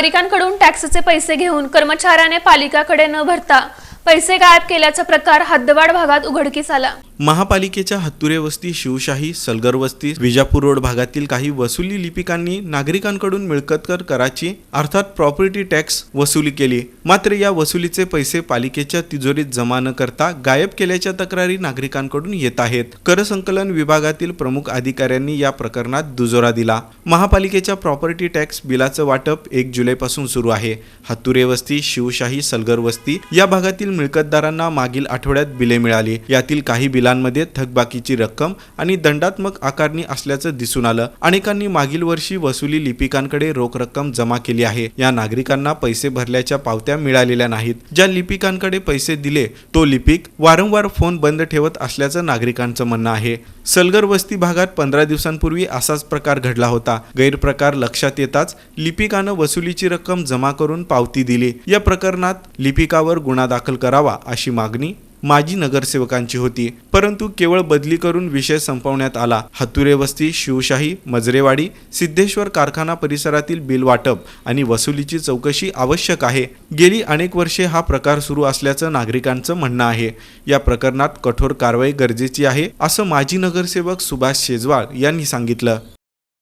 नागरिकांकडून टॅक्सचे पैसे घेऊन कर्मचाऱ्याने पालिकाकडे न भरता पैसे गायब केल्याचा प्रकार हद्दवाड भागात उघडकीस आला. महापालिकेच्या हत्तुरे वस्ती शिवशाही सलगर वस्ती विजापूर रोड भागातील काही वसुली लिपिकांनी नागरिकांकडून मिळकत कर कराची अर्थात प्रॉपर्टी टॅक्स वसुली केली. मात्र या वसुलीचे पैसे पालिकेच्या तिजोरीत जमा न करता गायब केल्याच्या तक्रारी नागरिकांकडून येत आहेत. कर संकलन विभागातील प्रमुख अधिकाऱ्यांनी या प्रकरणात दुजोरा दिला. महापालिकेच्या प्रॉपर्टी टॅक्स बिलाचं वाटप एक जुलैपासून सुरू आहे. हत्तुरे वस्ती शिवशाही सलगर वस्ती या भागातील मिळकतदारांना मागील आठवड्यात बिले मिळाली. यातील काही बिलांमध्ये थकबाकीची रक्कम आणि दंडात्मक आकारणी असल्याचं दिसून आलं. अनेकांनी मागील वर्षी वसुली लिपिकांकडे रोख रक्कम जमा केली आहे. या नागरिकांना पैसे भरल्याच्या पावत्या मिळालेल्या नाहीत. ज्या लिपिकांकडे पैसे दिले तो लिपिक वारंवार फोन बंद ठेवत असल्याचं नागरिकांचं म्हणणं आहे. सलगर वस्ती भागात पंधरा दिवसांपूर्वी असाच प्रकार घडला होता. गैरप्रकार लक्षात येताच लिपिकानं वसुलीची रक्कम जमा करून पावती दिली. या प्रकरणात लिपिकावर गुन्हा दाखल करावा अशी मागणी माजी नगरसेवकांची होती. परंतु केवळ बदली करून विषय संपवण्यात आला. हतुरे वस्ती शिवशाही मजरेवाडी सिद्धेश्वर कारखाना परिसरातील बिल वाटप आणि वसुलीची चौकशी आवश्यक आहे. गेली अनेक वर्षे हा प्रकार सुरू असल्याचं नागरिकांचं म्हणणं आहे. या प्रकरणात कठोर कारवाई गरजेची आहे असं माजी नगरसेवक सुभाष शेजवाळ यांनी सांगितलं.